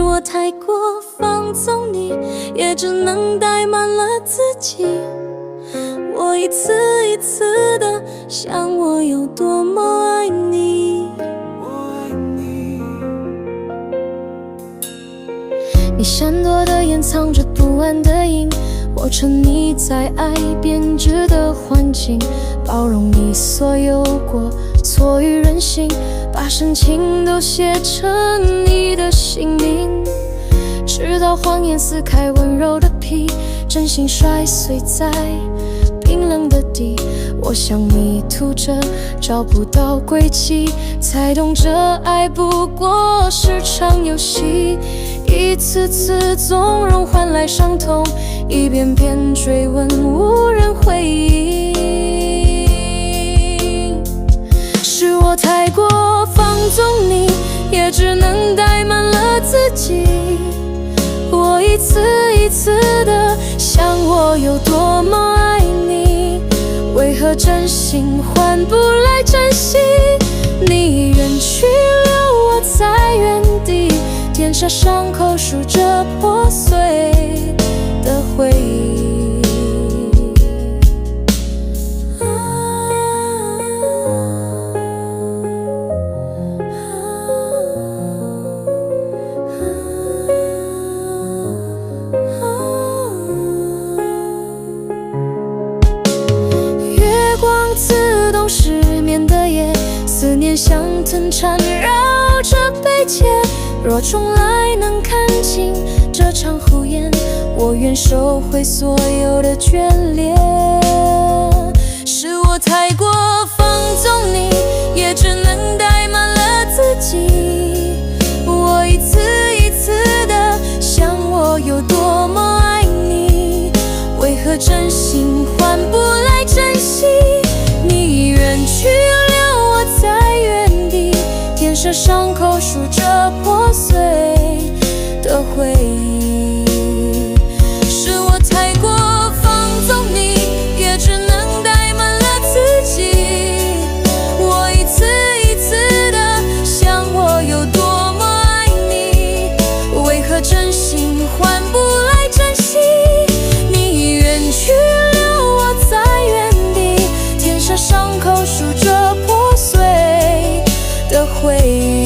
我太过放纵你，也只能怠慢了自己。我一次一次的想，我有多么爱你。你闪躲的眼藏着不安的影，我沉溺在爱编织的环境，包容你所有过错与任性，把深情都写成你的姓名，直到谎言撕开温柔的皮，真心摔碎在冰冷的地。我像迷途着找不到轨迹，才懂这爱不过是场游戏。一次次纵容换来伤痛，一遍遍追问无一次一次的想，我有多么爱你，为何真心换不来真心？你远去，留我在原地。舔下伤口，数着破碎的回忆。像藤缠绕着悲切。若重来能看清这场胡言，我愿收回所有的眷恋。是伤口数着破碎的回忆。回忆。